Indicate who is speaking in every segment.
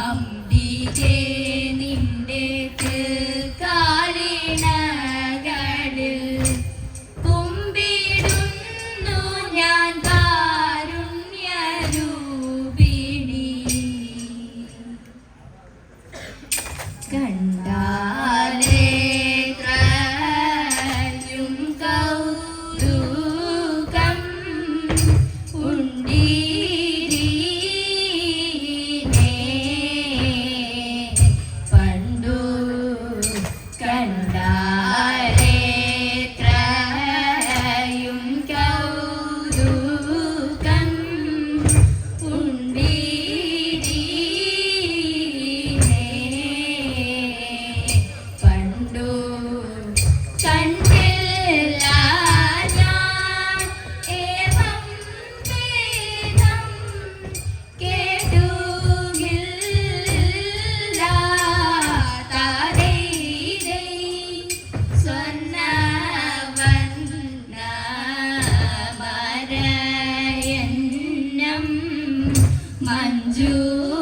Speaker 1: അംബികേ നിന്റെ കാലിണകളിൽ കുമ്പിടുന്നു ഞാൻ കാരുണ്യരൂപിണി. കണ്ടാലേ 满足。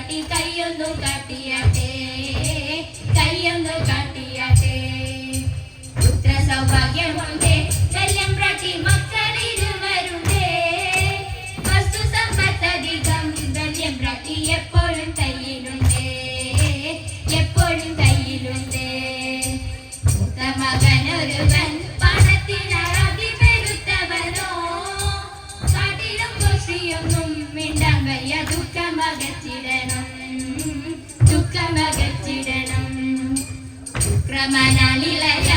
Speaker 1: കാട്ടി കയ്യൊന്നു കാട്ടിയാട്ടെ. കയ്യൊന്നു കാട്ടിയാട്ടെ. പുത്ര സൗഭാഗ്യമുണ്ട് വെല്ലം പ്രാട്ടി മക്കളിരുവരുണ്ട് വസ്തു സമ്പത്തധികം വെല്ലം എപ്പോഴും കയ്യിലുണ്ട്. എപ്പോഴും കയ്യിലുണ്ട്. മൂത്ത മകനൊരുവൻ പണത്തിനറതി പെരുത്തവനോ കാട്ടിലും കൃഷിയൊന്നും മിണ്ടാൻ വയ്യ ദുഃഖമകച്ചിട 妈妈哪里来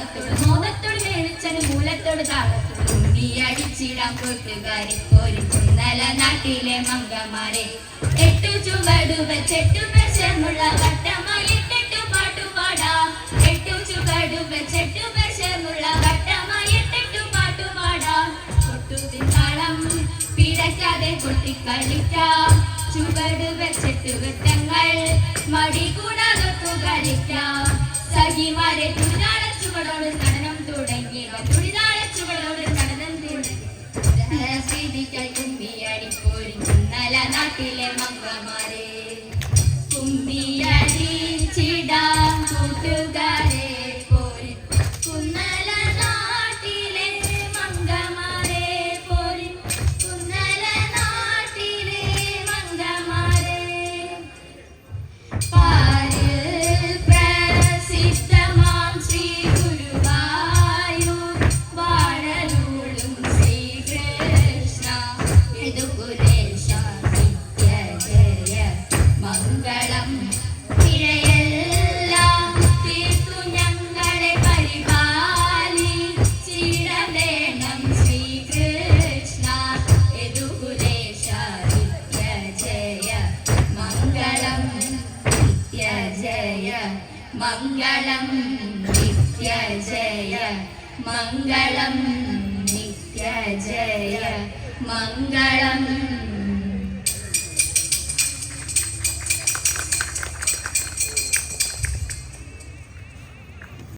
Speaker 1: താളത്തോട് നാട്ടിലെ മംഗമാരെ. എട്ടു ചുവടു വെച്ചെട്ടു വശമുള്ള വട്ടമായിട്ടെട്ടു പാട്ടു പാട്ടുപാടാം എട്ടു ചുവടു വെച്ചെട്ടു വശമുള്ള വട്ടമായിട്ടെട്ടു പാട്ടു കൊട്ടിക്കളിക്കാം. മടി കൂടാതെ കളിക്കാം സഖിമാരെ ചുവടോട് നടനം തുടങ്ങി. തുണിതാള ചുവടോട് നടനം തുടങ്ങി. സ്ഥിതിക്കായി കുമ്പിയടിപ്പോരി നല്ല നാട്ടിലെ മംഗമാരെ ജയ മംഗളം നിത്യ ജയ മംഗളം നിത്യ ജയ മംഗളം